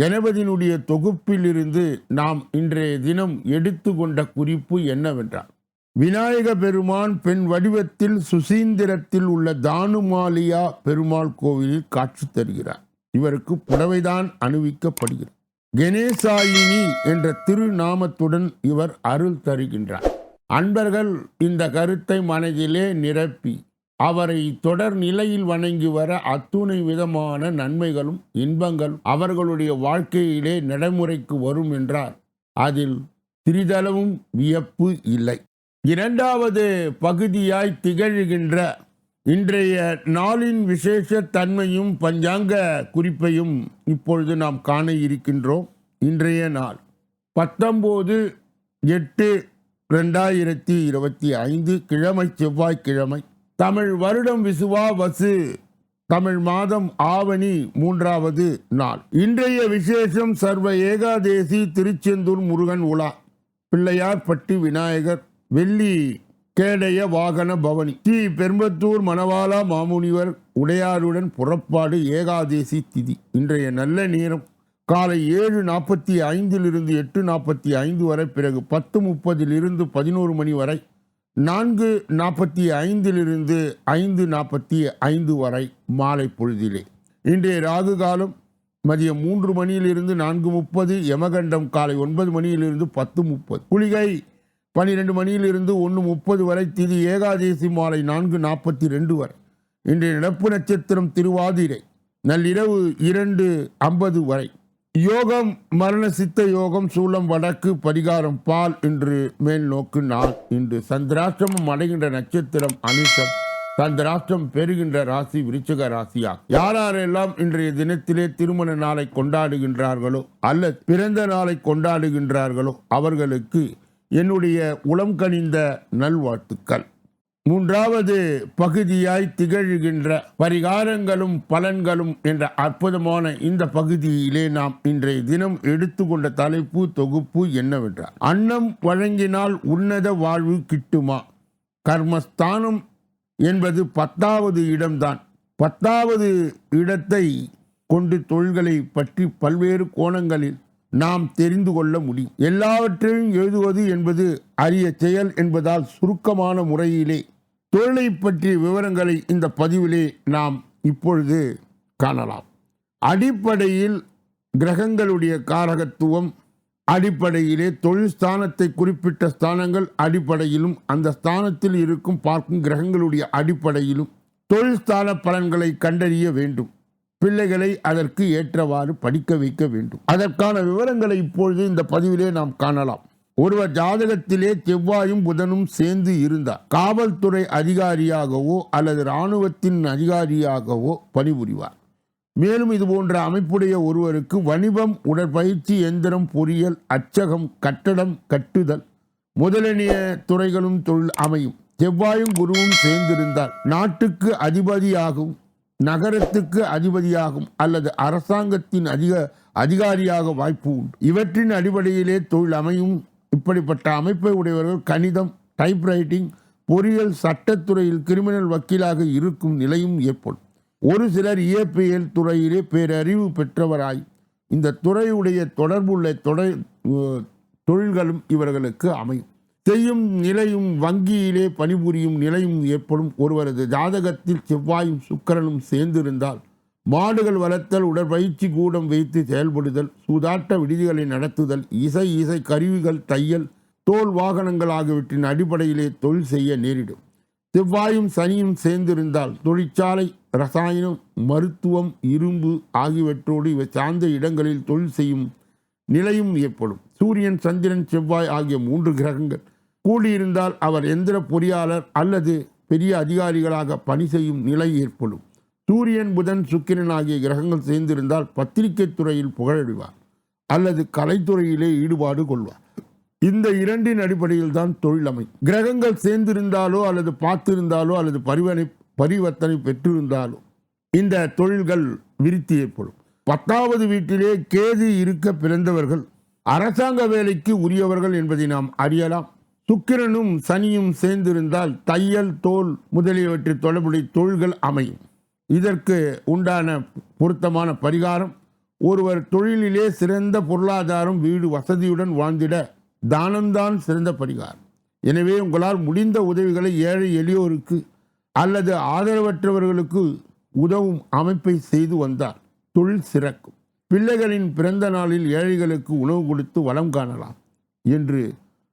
கணபதியினுடைய தொகுப்பிலிருந்து நாம் இன்றைய தினம் எடுத்துக்கொண்ட குறிப்பு என்னவென்றால் விநாயக பெருமான் பெண் வடிவத்தில் சுசீந்திரத்தில் உள்ள தானுமாலியா பெருமாள் கோவிலில் காட்சி தருகிறார். இவருக்கு புடவைதான் அணிவிக்கப்படுகிறது. கணேசாயினி என்ற திருநாமத்துடன் இவர் அருள் தருகின்றார். அன்பர்கள் இந்த கருத்தை மனதிலே நிரப்பி அவரை தொடர் நிலையில் வணங்கி வர அத்துணை விதமான நன்மைகளும் இன்பங்களும் அவர்களுடைய வாழ்க்கையிலே நடைமுறைக்கு வரும் என்றார். அதில் சிறிதளவும் வியப்பு இல்லை. இரண்டாவது பகுதியாய் திகழ்கின்ற இன்றைய நாளின் விசேஷ தன்மையும் பஞ்சாங்க குறிப்பையும் இப்பொழுது நாம் காண இருக்கின்றோம். இன்றைய நாள் பத்தொம்போது எட்டு ரெண்டாயிரத்தி இருபத்தி ஐந்து கிழமை செவ்வாய்க்கிழமை தமிழ் வருடம் விசுவா வசு தமிழ் மாதம் ஆவணி மூன்றாவது நாள். இன்றைய விசேஷம் சர்வ ஏகாதேசி திருச்செந்தூர் முருகன் உலா. பிள்ளையார் பட்டி விநாயகர் வெள்ளி கேடைய வாகன பவனி. ஸ்ரீ பெரும்பத்தூர் மணவாலா மாமுனிவர் உடையாருடன் புறப்பாடு ஏகாதேசி திதி. இன்றைய நல்ல நேரம் காலை ஏழு நாற்பத்தி ஐந்திலிருந்து எட்டு நாற்பத்தி ஐந்து வரை பிறகு பத்து முப்பதிலிருந்து பதினோரு மணி வரை நான்கு நாற்பத்தி ஐந்திலிருந்து ஐந்து நாற்பத்தி ஐந்து வரை மாலை பொழுதிலே. இன்றைய ராகு காலம் மதியம் மூன்று மணியிலிருந்து நான்கு முப்பது யமகண்டம் காலை ஒன்பது மணியிலிருந்து பத்து முப்பது. புலிகை பன்னிரெண்டு மணியிலிருந்து ஒன்று முப்பது வரை திதி ஏகாதேசி மாலை நான்கு நாற்பத்தி ரெண்டு வரை. இன்றைய நடப்பு நட்சத்திரம் திருவாதிரை. நள்ளிரவு இரண்டு ஐம்பது வரை. யோகம் மரண சித்த யோகம் சூளம் வடக்கு பரிகாரம் பால் என்று மேல் நோக்கு நாள். இன்று சந்திராஷ்டிரமம் அடைகின்ற நட்சத்திரம் அனுஷம். சந்திராஷ்டிரம் பெறுகின்ற ராசி விருச்சக ராசியா யாரெல்லாம் இன்றைய தினத்திலே திருமண நாளை கொண்டாடுகின்றார்களோ அல்லது பிறந்த நாளை கொண்டாடுகின்றார்களோ அவர்களுக்கு என்னுடைய உளம் கனிந்த நல்வாழ்த்துக்கள். மூன்றாவது பகுதியாய் திகழ்கின்ற பரிகாரங்களும் பலன்களும் என்ற அற்புதமான இந்த பகுதியிலே நாம் இன்றைய தினம் எடுத்துக்கொண்ட தலைப்பு தொகுப்பு என்னவென்றால் அன்னம் வழங்கினால் உன்னத வாழ்வு கிட்டுமா? கர்மஸ்தானம் என்பது பத்தாவது இடம்தான். பத்தாவது இடத்தை கொண்டு தொழில்களை பற்றி பல்வேறு கோணங்களில் நாம் தெரிந்து கொள்ள முடியும். எல்லாவற்றையும் எழுதுவது என்பது அரிய செயல் என்பதால் சுருக்கமான முறையிலே தொழிலை பற்றிய விவரங்களை இந்த பதிவிலே நாம் இப்பொழுது காணலாம். அடிப்படையில் கிரகங்களுடைய காரகத்துவம் அடிப்படையிலே தொழில் ஸ்தானத்தை குறிப்பிட்ட ஸ்தானங்கள் அடிப்படையிலும் அந்த ஸ்தானத்தில் இருக்கும் பார்க்கும் கிரகங்களுடைய அடிப்படையிலும் தொழில் ஸ்தான பலன்களை கண்டறிய வேண்டும். பிள்ளைகளை அதற்கு ஏற்றவாறு படிக்க வைக்க வேண்டும். அதற்கான விவரங்களை இப்பொழுது இந்த பதிவிலே நாம் காணலாம். ஒருவர் ஜாதகத்திலே செவ்வாயும் புதனும் சேர்ந்து இருந்தார் காவல்துறை அதிகாரியாகவோ அல்லது இராணுவத்தின் அதிகாரியாகவோ பணிபுரிவார். மேலும் இது போன்ற அமைப்புடைய ஒருவருக்கு வணிபம் உடற்பயிற்சி எந்திரம் பொறியியல் அச்சகம் கட்டடம் கட்டுதல் முதலணிய துறைகளும் தொழில் அமையும். செவ்வாயும் குருவும் சேர்ந்திருந்தால் நாட்டுக்கு அதிபதியாகும் நகரத்துக்கு அதிபதியாகும் அல்லது அரசாங்கத்தின் அதிக அதிகாரியாக வாய்ப்பு உண்டு. இவற்றின் அடிப்படையிலே தொழில் அமையும் இப்படிப்பட்ட அமைப்பை உடையவர்கள் கணிதம் டைப்ரைட்டிங் பொறியியல் சட்டத்துறையில் கிரிமினல் வக்கீலாக இருக்கும் நிலையும் ஏற்படும். ஒரு சிலர் இயற்பியல் துறையிலே பேரறிவு பெற்றவராய் இந்த துறையுடைய தொடர்புள்ள தொடை தொழில்களும் இவர்களுக்கு அமையும். செய்யும் நிலையும் வங்கியிலே பணிபுரியும் நிலையும் ஏற்படும். ஒருவரது ஜாதகத்தில் செவ்வாயும் சுக்கரனும் சேர்ந்திருந்தால் மாடுகள் வளர்த்தல் உடற்பயிற்சி கூடம் வைத்து செயல்படுதல் சூதாட்ட விடுதிகளை நடத்துதல் இசை இசை கருவிகள் தையல் தோல் வாகனங்கள் ஆகியவற்றின் அடிப்படையிலே தொழில் செய்ய நேரிடும். செவ்வாயும் சனியும் சேர்ந்திருந்தால் தொழிற்சாலை ரசாயனம் மருத்துவம் இரும்பு ஆகியவற்றோடு இவை சார்ந்த இடங்களில் தொழில் செய்யும் நிலையும் ஏற்படும். சூரியன் சந்திரன் செவ்வாய் ஆகிய மூன்று கிரகங்கள் கூடியிருந்தால் அவர் எந்திர பொறியாளர் அல்லது பெரிய அதிகாரிகளாக பணி செய்யும் நிலை ஏற்படும். சூரியன் புதன் சுக்கிரன் ஆகிய கிரகங்கள் சேர்ந்திருந்தால் பத்திரிகை துறையில் புகழடைவார் அல்லது கலைத்துறையிலே ஈடுபாடு கொள்வார். இந்த இரண்டின் அடிப்படையில் தான் தொழில் அமை. கிரகங்கள் சேர்ந்திருந்தாலோ அல்லது பார்த்திருந்தாலோ அல்லது பரிவனை பரிவர்த்தனை பெற்றிருந்தாலோ இந்த தொழில்கள் விருத்தி ஏற்படும். பத்தாவது வீட்டிலே கேது இருக்க பிறந்தவர்கள் அரசாங்க வேலைக்கு உரியவர்கள் என்பதை நாம் அறியலாம். சுக்கிரனும் சனியும் சேர்ந்திருந்தால் தையல் தோல் முதலியவற்றில் தொடர்புடைய தொழில்கள் அமையும். இதற்கு உண்டான பொருத்தமான பரிகாரம் ஒருவர் தொழிலிலே சிறந்த பொருளாதாரம் வீடு வசதியுடன் வாழ்ந்திட தானம்தான் சிறந்த பரிகாரம். எனவே உங்களால் முடிந்த உதவிகளை ஏழை எளியோருக்கு அல்லது ஆதரவற்றவர்களுக்கு உதவும் அமைப்பை செய்து வந்தார் தொழில் சிறக்கும். பிள்ளைகளின் பிறந்த நாளில் ஏழைகளுக்கு உணவு கொடுத்து வளம் காணலாம் என்று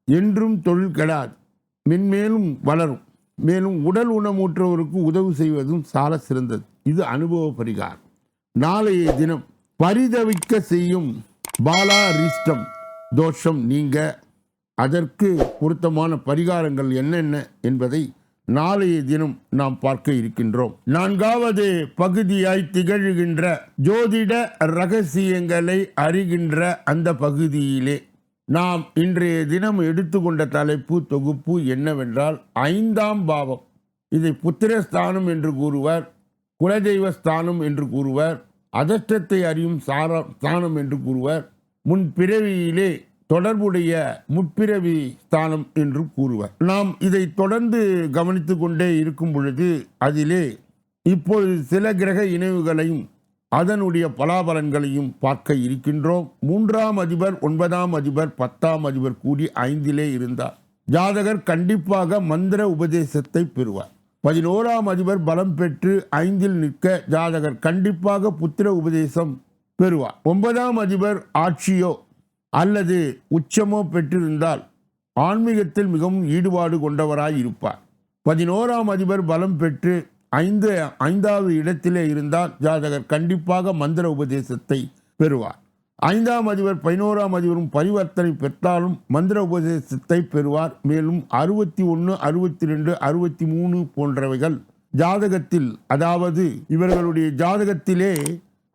என்றும் தொழில் கெடாது மென்மேலும் வளரும். மேலும் உடல் ஊனமுற்றவருக்கு உதவி செய்வதும் சால சிறந்தது. இது அனுபவ பரிகாரம். நாளைய தினம் பரிதவிக்க செய்யும் பாலா ரிஷ்டம் தோஷம் நீங்க அதற்கு பொருத்தமான பரிகாரங்கள் என்னென்ன என்பதை நாளைய தினம் நாம் பார்க்க இருக்கின்றோம். நான்காவது பகுதியாய் திகழ்கின்ற ஜோதிட ரகசியங்களை அறிகின்ற அந்த பகுதியிலே நாம் இன்றைய தினம் எடுத்துக்கொண்ட தலைப்பு தொகுப்பு என்னவென்றால் ஐந்தாம் பாவம். இதை புத்திரஸ்தானம் என்று கூறுவர் குலதெய்வ ஸ்தானம் என்று கூறுவர் அதஷ்டத்தை அறியும் சார ஸ்தானம் என்று கூறுவர் முன் பிறவியிலே தொடர்புடைய முற்பிறவி ஸ்தானம் என்று கூறுவர். நாம் இதை தொடர்ந்து கவனித்து கொண்டே இருக்கும் பொழுது அதிலே இப்பொழுது சில கிரக இணைவுகளையும் அதனுடைய பலாபலன்களையும் பார்க்க இருக்கின்றோம். மூன்றாம் அதிபர் ஒன்பதாம் அதிபர் பத்தாம் அதிபர் கூடி ஐந்திலே இருந்தார். ஜாதகர் கண்டிப்பாக மந்திர உபதேசத்தை பெறுவார். பதினோராம் அதிபர் பலம் பெற்று ஐந்தில் நிற்க ஜாதகர் கண்டிப்பாக புத்திர உபதேசம் பெறுவார். ஒன்பதாம் அதிபர் ஆட்சியோ அல்லது உச்சமோ பெற்றிருந்தால் ஆன்மீகத்தில் மிகவும் ஈடுபாடு கொண்டவராய் இருப்பார். பதினோராம் அதிபர் பலம் பெற்று ஐந்து ஐந்தாவது இடத்திலே இருந்தால் ஜாதகர் கண்டிப்பாக மந்திர உபதேசத்தை பெறுவார். ஐந்தாம் அதிபர் பதினோராம் அதிபரும் பரிவர்த்தனை பெற்றாலும் மந்திர உபதேசத்தை பெறுவார். மேலும் அறுபத்தி ஒன்று அறுபத்தி ரெண்டு அறுபத்தி மூணு போன்றவைகள் ஜாதகத்தில் அதாவது இவர்களுடைய ஜாதகத்திலே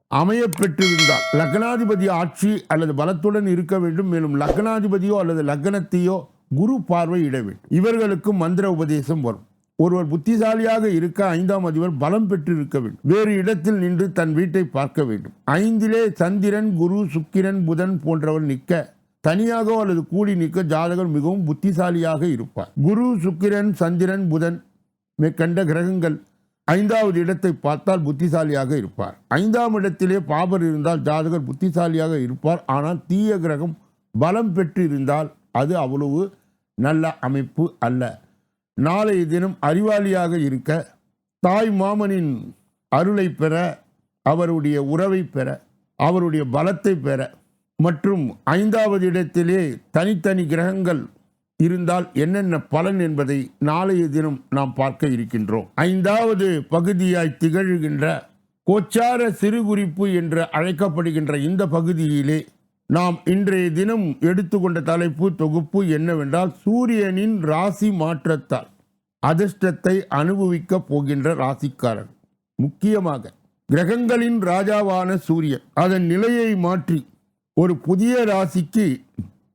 அமைய பெற்றிருந்தால் லக்னாதிபதி ஆட்சி அல்லது பலத்துடன் இருக்க வேண்டும். மேலும் லக்னாதிபதியோ அல்லது லக்னத்தையோ குரு பார்வையிட வேண்டும். இவர்களுக்கு மந்திர உபதேசம் வரும். ஒருவர் புத்திசாலியாக இருக்க ஐந்தாம் அதிபர் பலம் பெற்றிருக்க வேண்டும். வேறு இடத்தில் நின்று தன் வீட்டை பார்க்க வேண்டும். ஐந்திலே சந்திரன் குரு சுக்கிரன் புதன் போன்றவர் நிற்க தனியாகவோ அல்லது கூடி நிற்க ஜாதகர் மிகவும் புத்திசாலியாக இருப்பார். குரு சுக்கிரன் சந்திரன் புதன் மேற்கண்ட கிரகங்கள் ஐந்தாவது இடத்தை பார்த்தால் புத்திசாலியாக இருப்பார். ஐந்தாம் இடத்திலே பாபர் இருந்தால் ஜாதகர் புத்திசாலியாக இருப்பார். ஆனால் தீய கிரகம் பலம் பெற்று இருந்தால் அது அவ்வளவு நல்ல அமைப்பு அல்ல. நாளைய தினம் அறிவாளியாக இருக்க தாய் மாமனின் அருளை பெற அவருடைய உறவை பெற அவருடைய பலத்தை பெற மற்றும் ஐந்தாவது இடத்திலே தனித்தனி கிரகங்கள் இருந்தால் என்னென்ன பலன் என்பதை நாளைய தினம் நாம் பார்க்க இருக்கின்றோம். ஐந்தாவது பகுதியாய் திகழ்கின்ற கோச்சார சிறுகுறிப்பு என்று அழைக்கப்படுகின்ற இந்த பகுதியிலே நாம் இன்றைய தினம் எடுத்துக்கொண்ட தலைப்பு தொகுப்பு என்னவென்றால் சூரியனின் ராசி மாற்றத்தால் அதிர்ஷ்டத்தை அனுபவிக்க போகின்ற ராசிக்காரன் முக்கியமாக கிரகங்களின் ராஜாவான சூரியன் அதன் நிலையை மாற்றி ஒரு புதிய ராசிக்கு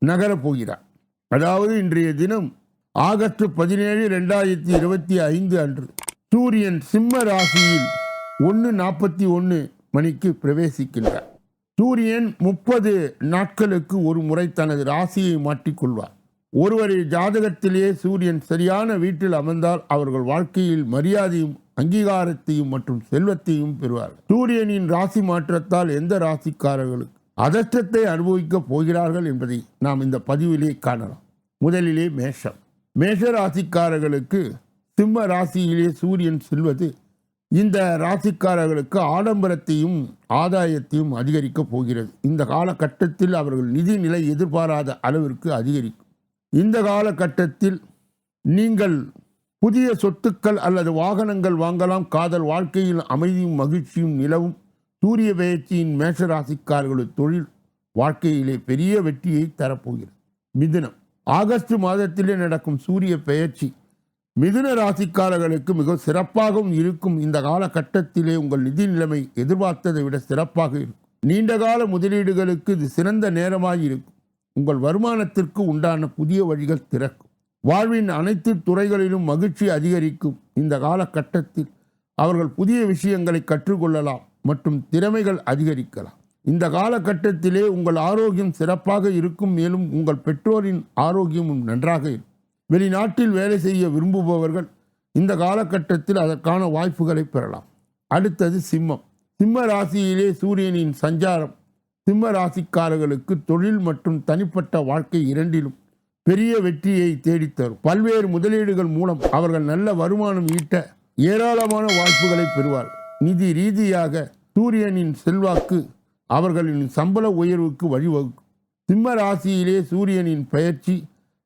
நகரப் போகிறார். அதாவது இன்றைய தினம் ஆகஸ்ட் பதினேழு ரெண்டாயிரத்தி இருபத்தி ஐந்து அன்று சூரியன் சிம்ம ராசியில் ஒன்று நாற்பத்தி ஒன்று மணிக்கு பிரவேசிக்கின்றார். சூரியன் முப்பது நாட்களுக்கு ஒரு முறை தனது ராசியை மாற்றிக்கொள்வார். ஒருவரின் ஜாதகத்திலேயே சூரியன் சரியான வீட்டில் அமர்ந்தால் அவர்கள் வாழ்க்கையில் மரியாதையும் அங்கீகாரத்தையும் மற்றும் செல்வத்தையும் பெறுவார் சூரியனின் ராசி மாற்றத்தால் எந்த ராசிக்காரர்களுக்கு அதர்ஷ்டத்தை அனுபவிக்கப் போகிறார்கள் என்பதை நாம் இந்த பதிவிலே காணலாம். முதலிலே மேஷம். மேஷ ராசிக்காரர்களுக்கு சிம்ம ராசியிலே சூரியன் செல்வது இந்த ராசிக்காரர்களுக்கு ஆடம்பரத்தையும் ஆதாயத்தையும் அதிகரிக்கப் போகிறது. இந்த காலகட்டத்தில் அவர்கள் நிதி நிலை எதிர்பாராத அளவிற்கு அதிகரிக்கும். இந்த காலகட்டத்தில் நீங்கள் புதிய சொத்துக்கள் அல்லது வாகனங்கள் வாங்கலாம். காதல் வாழ்க்கையில் அமைதியும் மகிழ்ச்சியும் நிலவும். சூரிய பெயர்ச்சியின் மேஷராசிக்காரர்களது தொழில் வாழ்க்கையிலே பெரிய வெற்றியை தரப்போகிறது. மிதுனம். ஆகஸ்ட் மாதத்திலே நடக்கும் சூரிய பெயர்ச்சி மிதுன ராசிக்காரர்களுக்கு மிக சிறப்பாகவும் இருக்கும் இந்த காலகட்டத்திலே உங்கள் நிதி நிலைமை எதிர்பார்த்ததை விட சிறப்பாக இருக்கும். நீண்டகால முதலீடுகளுக்கு இது சிறந்த நேரமாக இருக்கும். உங்கள் வருமானத்திற்கு உண்டான புதிய வழிகள் திறக்கும். வாழ்வின் அனைத்து துறைகளிலும் மகிழ்ச்சி அதிகரிக்கும். இந்த காலகட்டத்தில் அவர்கள் புதிய விஷயங்களை கற்றுக்கொள்ளலாம் மற்றும் திறமைகள் அதிகரிக்கலாம். இந்த காலகட்டத்திலே உங்கள் ஆரோக்கியம் சிறப்பாக இருக்கும். மேலும் உங்கள் பெற்றோரின் ஆரோக்கியமும் நன்றாக இருக்கும். வெளிநாட்டில் வேலை செய்ய விரும்புபவர்கள் இந்த காலகட்டத்தில் அதற்கான வாய்ப்புகளை பெறலாம். அடுத்தது சிம்மம். சிம்ம ராசியிலே சூரியனின் சஞ்சாரம் சிம்ம ராசிக்காரர்களுக்கு தொழில் மற்றும் தனிப்பட்ட வாழ்க்கை இரண்டிலும் பெரிய வெற்றியை தேடித்தரும். பல்வேறு முதலீடுகள் மூலம் அவர்கள் நல்ல வருமானம் ஈட்ட ஏராளமான வாய்ப்புகளை பெறுவார் நிதி ரீதியாக சூரியனின் செல்வாக்கு அவர்களின் சம்பள உயர்வுக்கு வழிவகுக்கும். சிம்ம ராசியிலே சூரியனின் பயிற்சி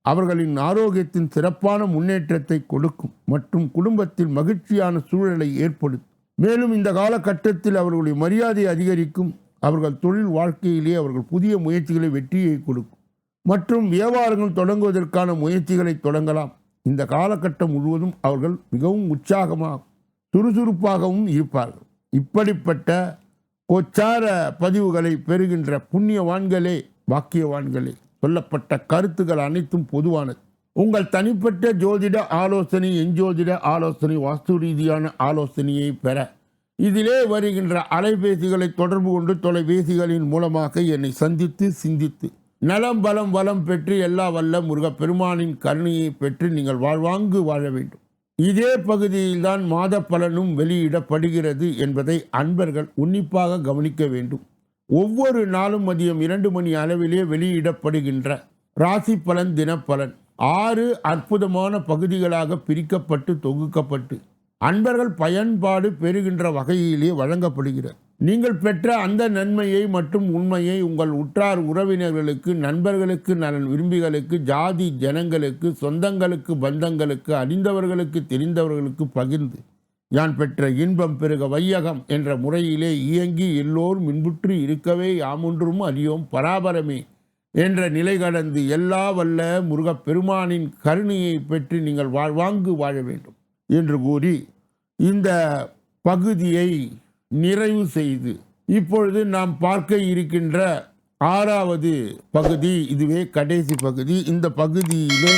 அவர்களின் ஆரோக்கியத்தின் சிறப்பான முன்னேற்றத்தை கொடுக்கும் மற்றும் குடும்பத்தில் மகிழ்ச்சியான சூழலை ஏற்படுத்தும். மேலும் இந்த காலகட்டத்தில் அவர்களுடைய மரியாதை அதிகரிக்கும். அவர்கள் தொழில் வாழ்க்கையிலே அவர்கள் புதிய முயற்சிகளை வெற்றியை கொடுக்கும். மற்றும் வியாபாரங்கள் தொடங்குவதற்கான முயற்சிகளை தொடங்கலாம். இந்த காலகட்டம் முழுவதும் அவர்கள் மிகவும் உற்சாகமாக சுறுசுறுப்பாகவும் இருப்பார்கள். இப்படிப்பட்ட கொச்சார பதிவுகளை பெறுகின்ற புண்ணியவான்களே வாக்கியவான்களே சொல்லப்பட்ட கருத்துக்கள் அனைத்தும் பொதுவானது. உங்கள் தனிப்பட்ட ஜோதிட ஆலோசனை எஞ்சோதிட ஆலோசனை வாஸ்து ரீதியான ஆலோசனையை பெற. இதிலே வருகின்ற அலைபேசிகளை தொடர்பு கொண்டு தொலைபேசிகளின் மூலமாக என்னை சந்தித்து சிந்தித்து. நலம் பலம் வளம் பெற்று எல்லா வல்ல முருகப்பெருமானின் கருணையை பெற்று நீங்கள் வாழ்வாங்கு வாழ வேண்டும். இதே பகுதியில்தான் மாத பலனும் வெளியிடப்படுகிறது என்பதை அன்பர்கள் உன்னிப்பாக கவனிக்க வேண்டும். ஒவ்வொரு நாளும் மதியம் இரண்டு மணி அளவிலே வெளியிடப்படுகின்ற ராசி பலன் தினப்பலன். ஆறு அற்புதமான பகுதிகளாக பிரிக்கப்பட்டு தொகுக்கப்பட்டு அன்பர்கள் பயன்பாடு பெறுகின்ற வகையிலே வழங்கப்படுகிறது. நீங்கள் பெற்ற அந்த நன்மையை மற்றும் உண்மையை உங்கள் உற்றார் உறவினர்களுக்கு நண்பர்களுக்கு நலன் விரும்பிகளுக்கு ஜாதி ஜனங்களுக்கு சொந்தங்களுக்கு பந்தங்களுக்கு அறிந்தவர்களுக்கு தெரிந்தவர்களுக்கு பகிர்ந்து யான் பெற்ற இன்பம் பெருக வையகம் என்ற முறையிலே இயங்கி எல்லோரும் இன்புற்று இருக்கவே யாமொன்றும் அறியோம் பராபரமே என்ற நிலை கடந்து எல்லா வல்ல முருகப்பெருமானின் கருணையை பெற்று நீங்கள் வாழ்வாங்கு வாழ வேண்டும் என்று கூறி இந்த பகுதியை நிறைவு செய்து இப்பொழுது நாம் பார்க்க இருக்கின்ற ஆறாவது பகுதி இதுவே கடைசி பகுதி. இந்த பகுதியிலே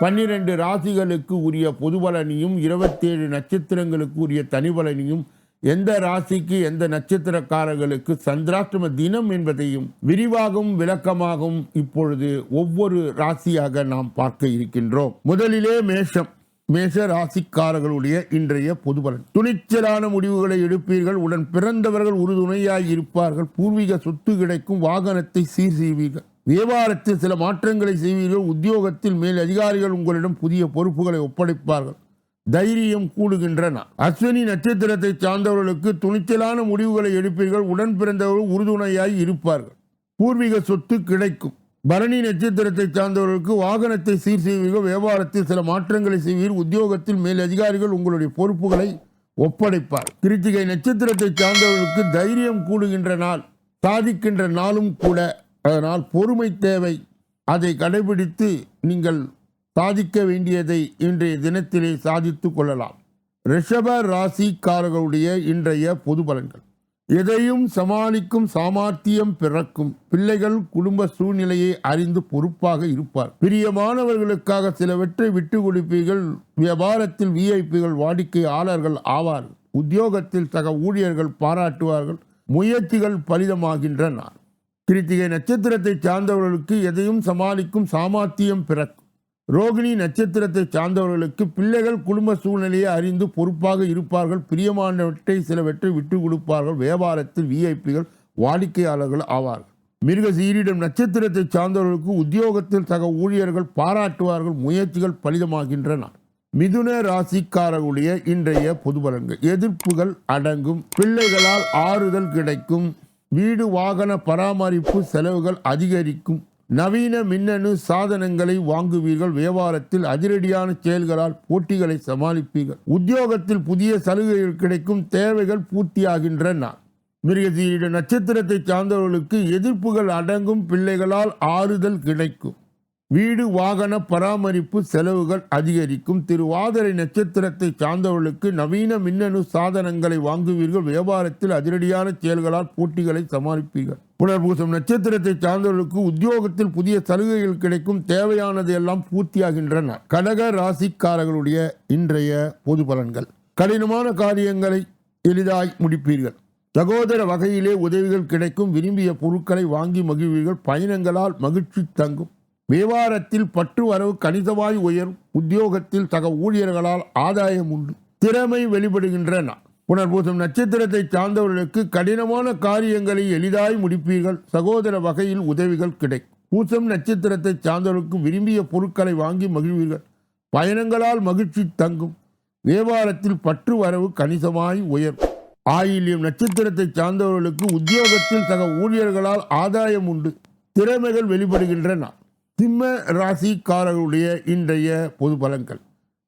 பன்னிரண்டு ராசிகளுக்கு உரிய பொதுபலனையும் இருபத்தேழு நட்சத்திரங்களுக்கு உரிய தனிபலனையும் எந்த ராசிக்கு எந்த நட்சத்திரக்காரர்களுக்கு சந்திராஷ்டம தினம் என்பதையும் விரிவாகவும் விளக்கமாகவும் இப்பொழுது ஒவ்வொரு ராசியாக நாம் பார்க்க இருக்கின்றோம். முதலிலே மேஷம். மேஷ ராசிக்காரர்களுடைய இன்றைய பொதுபலன். துணிச்சலான முடிவுகளை எடுப்பீர்கள். உடன் பிறந்தவர்கள் உறுதுணையாய் இருப்பார்கள். பூர்வீக சொத்து கிடைக்கும். வாகனத்தை சீர் செய்வீர்கள். வியாபாரத்தில் சில மாற்றங்களை செய்வீர்கள் உத்தியோகத்தில் மேல் அதிகாரிகள் உங்களிடம் புதிய பொறுப்புகளை ஒப்படைப்பார்கள். தைரியம் கூடுகின்றன. அஸ்வினி நட்சத்திரத்தை சார்ந்தவர்களுக்கு துணிச்சலான முடிவுகளை எடுப்பீர்கள் உடன் பிறந்தவர்கள் உறுதுணையாய் இருப்பார்கள். பூர்வீக சொத்து கிடைக்கும். பரணி நட்சத்திரத்தை சார்ந்தவர்களுக்கு வாகனத்தை சீர் செய்வீர்கள் வியாபாரத்தில் சில மாற்றங்களை செய்வீர்கள் உத்தியோகத்தில் மேல் அதிகாரிகள் உங்களுடைய பொறுப்புகளை ஒப்படைப்பார். கிருத்திகை நட்சத்திரத்தை சார்ந்தவர்களுக்கு தைரியம் கூடுகின்ற நாள் சாதிக்கின்ற நாளும் கூட அதனால் பொறுமை தேவை. அதை கடைபிடித்து நீங்கள் சாதிக்க வேண்டியதை இன்றைய தினத்திலே சாதித்து கொள்ளலாம். ரிஷப ராசிக்காரர்களுடைய இன்றைய பொது பலன்கள். எதையும் சமாளிக்கும் சாமர்த்தியம் பிறக்கும். பிள்ளைகள் குடும்ப சூழ்நிலையை அறிந்து பொறுப்பாக இருப்பார். பிரியமானவர்களுக்காக சிலவற்றை விட்டு கொடுப்பீர்கள் வியாபாரத்தில் விஐபிகள் வாடிக்கையாளர்கள் ஆவார்கள். உத்தியோகத்தில் சக ஊழியர்கள் பாராட்டுவார்கள். முயற்சிகள் பலிதமாகின்றன. கிருத்திகை நட்சத்திரத்தை சார்ந்தவர்களுக்கு எதையும் சமாளிக்கும் சாமர்த்தியம் பிறக்கும். ரோகிணி நட்சத்திரத்தை சார்ந்தவர்களுக்கு பிள்ளைகள் குடும்ப சூழ்நிலையை அறிந்து பொறுப்பாக இருப்பார்கள். பிரியமானவற்றை சிலவற்றை விட்டு கொடுப்பார்கள். வியாபாரத்தில் விஐபிகள் வாடிக்கையாளர்கள் ஆவார்கள். மிருக சீரிடம் நட்சத்திரத்தை சார்ந்தவர்களுக்கு உத்தியோகத்தில் சக ஊழியர்கள் பாராட்டுவார்கள். முயற்சிகள் பலிதமாகின்றன. மிதுன ராசிக்காரர்களுடைய இன்றைய பொதுபலன்கள். எதிர்ப்புகள் அடங்கும். பிள்ளைகளால் ஆறுதல் கிடைக்கும். வீடு வாகன பராமரிப்பு செலவுகள் அதிகரிக்கும். நவீன மின்னணு சாதனங்களை வாங்குவீர்கள். வியாபாரத்தில் அதிரடியான செயல்களால் போட்டிகளை சமாளிப்பீர்கள். உத்தியோகத்தில் புதிய சலுகைகள் கிடைக்கும். தேவைகள் பூர்த்தியாகின்றன. மிருகசீரிட நட்சத்திரத்தை சார்ந்தவர்களுக்கு எதிர்ப்புகள் அடங்கும். பிள்ளைகளால் ஆறுதல் கிடைக்கும். வீடு வாகன பராமரிப்பு செலவுகள் அதிகரிக்கும். திருவாதிரை நட்சத்திரத்தை சார்ந்தவர்களுக்கு நவீன மின்னணு சாதனங்களை வாங்குவீர்கள். வியாபாரத்தில் அதிரடியான செயல்களால் போட்டிகளை சமாளிப்பீர்கள். புனர்பூசம் நட்சத்திரத்தை சார்ந்தவர்களுக்கு உத்தியோகத்தில் புதிய சலுகைகள் கிடைக்கும். தேவையானது எல்லாம் பூர்த்தியாகின்றன. கடக ராசிக்காரர்களுடைய இன்றைய பொது பலன்கள். கடினமான காரியங்களை எளிதாய் முடிப்பீர்கள். சகோதர வகையிலே உதவிகள் கிடைக்கும். விரும்பிய பொருட்களை வாங்கி மகிழ்வீர்கள். பயணங்களால் மகிழ்ச்சி தங்கும். வியாபாரத்தில் பற்று வரவு கணிசமாய் உயரும். உத்தியோகத்தில் சக ஊழியர்களால் ஆதாயம் உண்டு. திறமை வெளிப்படுகின்றன. புனர்பூசம் நட்சத்திரத்தை சார்ந்தவர்களுக்கு கடினமான காரியங்களை எளிதாய் முடிப்பீர்கள். சகோதர வகையில் உதவிகள் கிடைக்கும். பூசம் நட்சத்திரத்தை சார்ந்தவர்களுக்கு விரும்பிய பொருட்களை வாங்கி மகிழ்வீர்கள். பயணங்களால் மகிழ்ச்சி தங்கும். வியாபாரத்தில் பற்று வரவு கணிசமாய் உயரும். ஆயில்யம் நட்சத்திரத்தை சார்ந்தவர்களுக்கு உத்தியோகத்தில் சக ஊழியர்களால் ஆதாயம் உண்டு. திறமைகள் வெளிப்படுகின்றன. சிம்ம ராசிக்காரர்களுடைய இன்றைய பொது பலன்கள்.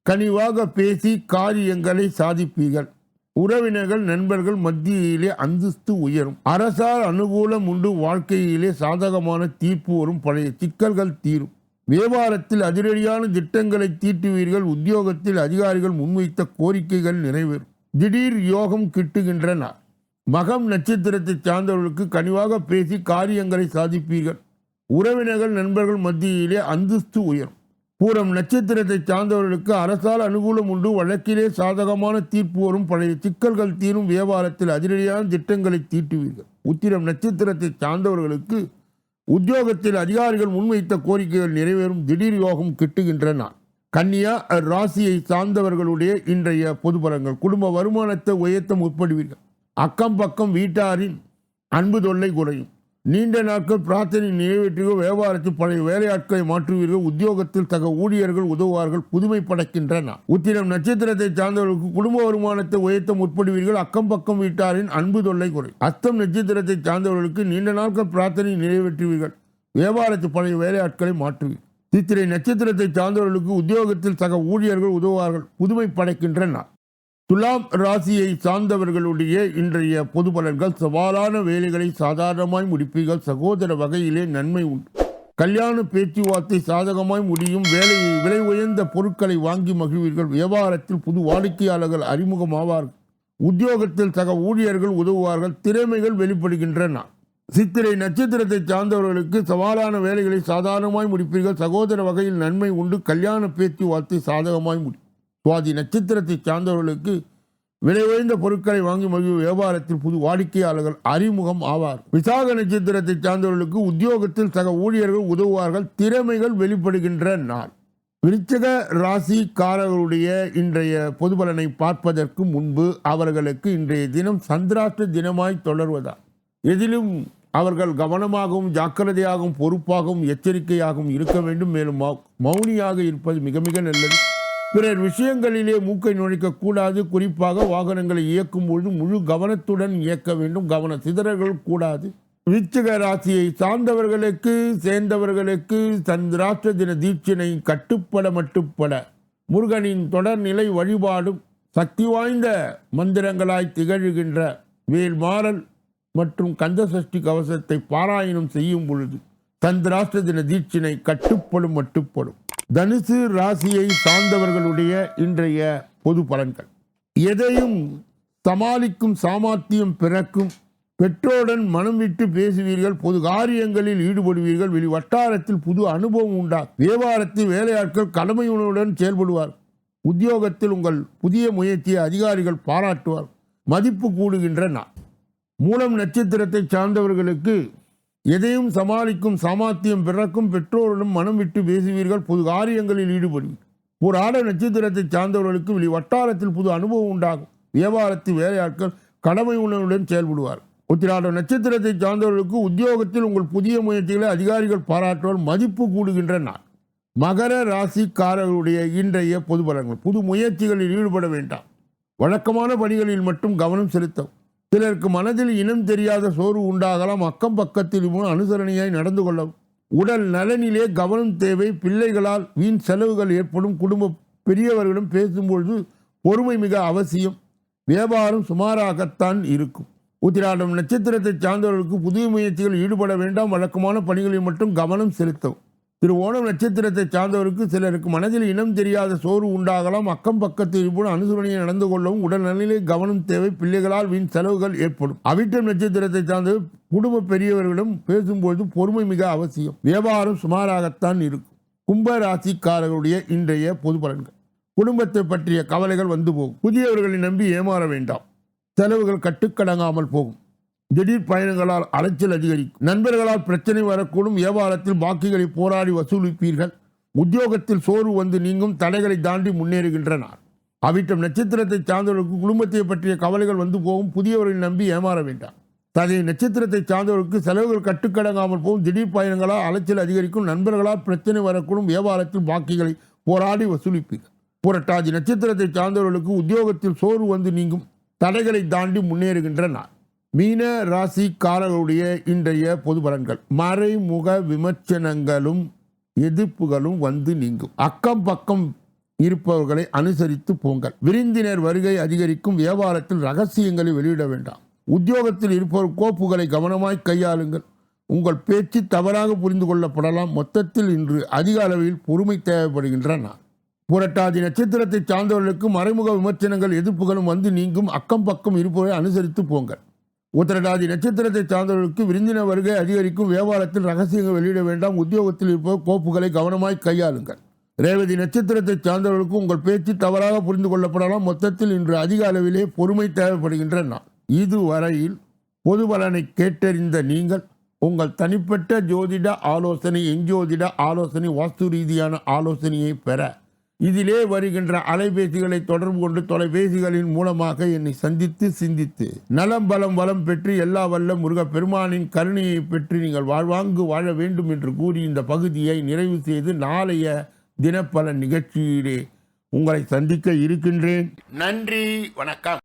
கனிவாக பேசி காரியங்களை சாதிப்பீர்கள். உறவினர்கள் நண்பர்கள் மத்தியிலே அந்தஸ்து உயரும். அரசால் அனுகூலம் உண்டு வாழ்க்கையிலே சாதகமான தீர்ப்பு வரும் பழைய சிக்கல்கள் தீரும். வியாபாரத்தில் அதிரடியான திட்டங்களை தீட்டுவீர்கள் உத்தியோகத்தில் அதிகாரிகள் முன்வைத்த கோரிக்கைகள் நிறைவேறும். திடீர் யோகம் கிட்டுகின்றன. மகம் நட்சத்திரத்தை சார்ந்தவர்களுக்கு கனிவாக பேசி காரியங்களை சாதிப்பீர்கள். உறவினர்கள் நண்பர்கள் மத்தியிலே அந்தஸ்து உயரும். பூரம் நட்சத்திரத்தை சார்ந்தவர்களுக்கு அரசால் அனுகூலம் உண்டு. வழக்கிலே சாதகமான தீர்ப்பு வரும். பழைய சிக்கல்கள் தீரும். வியாபாரத்தில் அதிரடியான திட்டங்களை தீட்டுவீர்கள். உத்திரம் நட்சத்திரத்தை சார்ந்தவர்களுக்கு உத்தியோகத்தில் அதிகாரிகள் முன்வைத்த கோரிக்கைகள் நிறைவேறும். திடீர் யோகம் கிட்டுகின்றன கன்னியா ராசியை சார்ந்தவர்களுடைய இன்றைய பொதுபலங்கள் குடும்ப வருமானத்தை உயர்த்த முற்படுவீர்கள். அக்கம் பக்கம் வீட்டாரின் அன்பு தொல்லை குறையும். நீண்ட நாட்கள் பிரார்த்தனை நிறைவேற்றுவீர்கள் வியாபாரத்தில் பழைய வேலையாட்களை மாற்றுவீர்கள் உத்தியோகத்தில் தக ஊழியர்கள் உதவுவார்கள் புதுமை படைக்கின்றன. உத்திரம் நட்சத்திரத்தை சார்ந்தவர்களுக்கு குடும்ப வருமானத்தை உயர்த்த முற்படுவீர்கள் அக்கம் பக்கம் வீட்டாரின் அன்பு தொல்லை குறை. அஸ்தம் நட்சத்திரத்தை சார்ந்தவர்களுக்கு நீண்ட நாட்கள் பிரார்த்தனை நிறைவேற்றுவீர்கள் வியாபாரத்தில் பழைய வேலையாட்களை மாற்றுவீர்கள். சித்திரை நட்சத்திரத்தை சார்ந்தவர்களுக்கு உத்தியோகத்தில் சக ஊழியர்கள் உதவுவார்கள் புதுமை படைக்கின்றன. துலாம் ராசியை சார்ந்தவர்களுடைய இன்றைய பொது பலன்கள் சவாலான வேலைகளை சாதாரணமாய் முடிப்பீர்கள். சகோதர வகையிலே நன்மை உண்டு. கல்யாண பேச்சுவார்த்தை சாதகமாய் முடியும். வேலை விலை உயர்ந்த பொருட்களை வாங்கி மகிழ்வீர்கள். வியாபாரத்தில் புது வாடிக்கையாளர்கள் அறிமுகமாவார்கள். உத்தியோகத்தில் சக ஊழியர்கள் உதவுவார்கள். திறமைகள் வெளிப்படுகின்றன. சித்திரை நட்சத்திரத்தை சார்ந்தவர்களுக்கு சவாலான வேலைகளை சாதாரணமாய் முடிப்பீர்கள். சகோதர வகையில் நன்மை உண்டு. கல்யாண பேச்சுவார்த்தை சாதகமாய் முடியும். சுவாதி நட்சத்திரத்தை சார்ந்தவர்களுக்கு விலை உயர்ந்த பொருட்களை வாங்கி மகிழ்வு வியாபாரத்தில் புது வாடிக்கையாளர்கள் அறிமுகம் ஆவார். விசாக நட்சத்திரத்தை சார்ந்தவர்களுக்கு உத்தியோகத்தில் சக ஊழியர்கள் உதவுவார்கள் திறமைகள் வெளிப்படுகின்ற நாள் விருச்சக ராசிக்காரர்களுடைய இன்றைய பொது பலனை பார்ப்பதற்கு முன்பு அவர்களுக்கு இன்றைய தினம் சந்திராஷ்ட தினமாய் தொடர்வதா எதிலும் அவர்கள் கவனமாகவும் ஜாக்கிரதையாகவும் பொறுப்பாகவும் எச்சரிக்கையாகவும் இருக்க வேண்டும். மேலும் மௌ- மௌனியாக இருப்பது மிக மிக நல்லது. பிறர் விஷயங்களிலே மூக்கை நுழைக்கக்கூடாது குறிப்பாக வாகனங்களை இயக்கும் பொழுது முழு கவனத்துடன் இயக்க வேண்டும். கவன சிதறல்கள் கூடாது. விருச்சிக ராசியை சார்ந்தவர்களுக்கு சேர்ந்தவர்களுக்கு சந்திராஷ்ட தின தீட்சினை கட்டுப்பட மட்டுப்பட. முருகனின் தொடர்நிலை வழிபாடும் சக்தி வாய்ந்த மந்திரங்களாய் திகழ்கின்ற வேல்மாறல் மற்றும் கந்தசஷ்டி கவசத்தை பாராயணம் செய்யும் பொழுது சந்திராஷ்டதின தீட்சினை கட்டுப்படும் மட்டுப்படும் தனுசு ராசியை சார்ந்தவர்களுடைய இன்றைய பொது பலன்கள். எதையும் சமாளிக்கும் சாமர்த்தியம் பிறக்கும். பெற்றோருடன் மனம் விட்டு பேசுவீர்கள் பொது காரியங்களில் ஈடுபடுவீர்கள் வெளி வட்டாரத்தில் புது அனுபவம் உண்டா? வியாபாரத்தில் வேலையாட்கள் கடமையுணர்வுடன் செயல்படுவார். உத்தியோகத்தில் உங்கள் புதிய முயற்சியை அதிகாரிகள் பாராட்டுவார். மதிப்பு கூடுகின்ற நாள் மூலம் நட்சத்திரத்தை சார்ந்தவர்களுக்கு எதையும் சமாளிக்கும் சாமர்த்தியம் பிறக்கும் பெற்றோருடன் மனம் விட்டு பேசுவீர்கள். புது காரியங்களில் ஈடுபடுவீர்கள் ஒரு ஆட நட்சத்திரத்தை சார்ந்தவர்களுக்கு வெளி வட்டாரத்தில் புது அனுபவம் உண்டாகும். வியாபாரத்தில் வேலையாட்கள் கடமை உணர்வுடன் செயல்படுவார். உத்திராட நட்சத்திரத்தை சார்ந்தவர்களுக்கு உத்தியோகத்தில் உங்கள் புதிய முயற்சிகளை அதிகாரிகள் பாராட்டுவார் மதிப்பு கூடுகின்ற நாள் மகர ராசிக்காரர்களுடைய இன்றைய பொது பலன்கள் புது முயற்சிகளில் ஈடுபட வேண்டாம். வழக்கமான பணிகளில் மட்டும் கவனம் செலுத்தவும். சிலருக்கு மனதில் இனம் தெரியாத சோர்வு உண்டாகலாம். அக்கம் பக்கத்திலும் அனுசரணையாய் நடந்து கொள்ளவும் உடல் நலனிலே கவனம் தேவை. பிள்ளைகளால் வீண் செலவுகள் ஏற்படும். குடும்ப பெரியவர்களும் பேசும்பொழுது பொறுமை மிக அவசியம். வியாபாரம் சுமாராகத்தான் இருக்கும். உத்திராடம் நட்சத்திரத்தை சார்ந்தவர்களுக்கு புதிய முயற்சிகள் ஈடுபட வேண்டாம். வழக்கமான பணிகளில் மட்டும் கவனம் செலுத்தவும். திரு ஓணம் நட்சத்திரத்தை சார்ந்தவருக்கு சிலருக்கு மனதில் இனம் தெரியாத சோர்வு உண்டாகலாம். அக்கம் பக்கத்தில் இருப்போம் அனுசரணையை நடந்து கொள்ளவும் உடல் நலிலே கவனம் தேவை. பிள்ளைகளால் வீண் செலவுகள் ஏற்படும். அவிட்டம் நட்சத்திரத்தை சார்ந்த குடும்ப பெரியவர்களிடம் பேசும்போது பொறுமை மிக அவசியம். வியாபாரம் சுமாராகத்தான் இருக்கும். கும்ப ராசிக்காரர்களுடைய இன்றைய பொது பலன்கள். குடும்பத்தை பற்றிய கவலைகள் வந்து போகும். புதியவர்களை நம்பி ஏமாற வேண்டாம். செலவுகள் கட்டுக்கடங்காமல் போகும். திடீர் பயணங்களால் அலைச்சல் அதிகரிக்கும். நண்பர்களால் பிரச்சனை வரக்கூடும். வியாபாரத்தில் பாக்கிகளை போராடி வசூலிப்பீர்கள். உத்தியோகத்தில் சோர்வு வந்து நீங்கும். தடைகளை தாண்டி முன்னேறுகின்றனர். அவிட்டம் நட்சத்திரத்தை சார்ந்தவர்களுக்கு குடும்பத்தை பற்றிய கவலைகள் வந்து போகும். புதியவர்களை நம்பி ஏமாற வேண்டாம். ததை நட்சத்திரத்தை சார்ந்தவர்களுக்கு செலவுகள் கட்டுக்கடங்காமல் போகும். திடீர் பயணங்களால் அலைச்சல் அதிகரிக்கும். நண்பர்களால் பிரச்சனை வரக்கூடும். வியாபாரத்தில் பாக்கிகளை போராடி வசூலிப்பீர்கள். புரட்டாதி நட்சத்திரத்தை சார்ந்தவர்களுக்கு உத்தியோகத்தில் சோர்வு வந்து நீங்கும். தடைகளை தாண்டி முன்னேறுகின்றனர். மீன ராசிக்காரர்களுடைய இன்றைய பொது பலன்கள். மறைமுக விமர்சனங்களும் எதிர்ப்புகளும் வந்து நீங்கும். அக்கம் பக்கம் இருப்பவர்களை அனுசரித்து போங்கள். விருந்தினர் வருகை அதிகரிக்கும். வியாபாரத்தில் ரகசியங்களை வெளியிட வேண்டாம். உத்தியோகத்தில் இருப்பவர் கோப்புகளை கவனமாய் கையாளுங்கள். உங்கள் பேச்சு தவறாக புரிந்து கொள்ளப்படலாம். மொத்தத்தில் இன்று அதிக அளவில் பொறுமை தேவைப்படுகின்ற புரட்டாதி நட்சத்திரத்தை சார்ந்தவர்களுக்கு மறைமுக விமர்சனங்கள் எதிர்ப்புகளும் வந்து நீங்கும். அக்கம் பக்கம் இருப்பவரை அனுசரித்து போங்கள். உத்தரடாதி நட்சத்திரத்தை சார்ந்தவர்களுக்கு விருந்தின வருகை அதிகரிக்கும். வியாபாரத்தில் ரகசியங்கள் வெளியிட வேண்டாம். உத்தியோகத்தில் இருப்பவர் கோப்புகளை கவனமாய் கையாளுங்கள். ரேவதி நட்சத்திரத்தை சார்ந்தவர்களுக்கு உங்கள் பேச்சு தவறாக புரிந்து கொள்ளப்படலாம். மொத்தத்தில் இன்று அதிக அளவிலே பொறுமை தேவைப்படுகின்ற நான் இதுவரையில் பொது பலனை கேட்டறிந்த நீங்கள் உங்கள் தனிப்பட்ட ஜோதிட ஆலோசனை எஞ்சோதிட ஆலோசனை வாஸ்து ரீதியான ஆலோசனையை பெற இதிலே வருகின்ற அலைபேசிகளை தொடர்பு கொண்டு தொலைபேசிகளின் மூலமாக என்னை சந்தித்து சிந்தித்து நலம் பலம் வளம் பெற்று எல்லா வல்ல முருக பெருமானின் கருணையை பெற்று நீங்கள் வாழ்வாங்கு வாழ வேண்டும் என்று கூறி இந்த பகுதியை நிறைவு செய்து நாளைய தினப்பல நிகழ்ச்சியிலே உங்களை சந்திக்க இருக்கின்றேன். நன்றி வணக்கம்.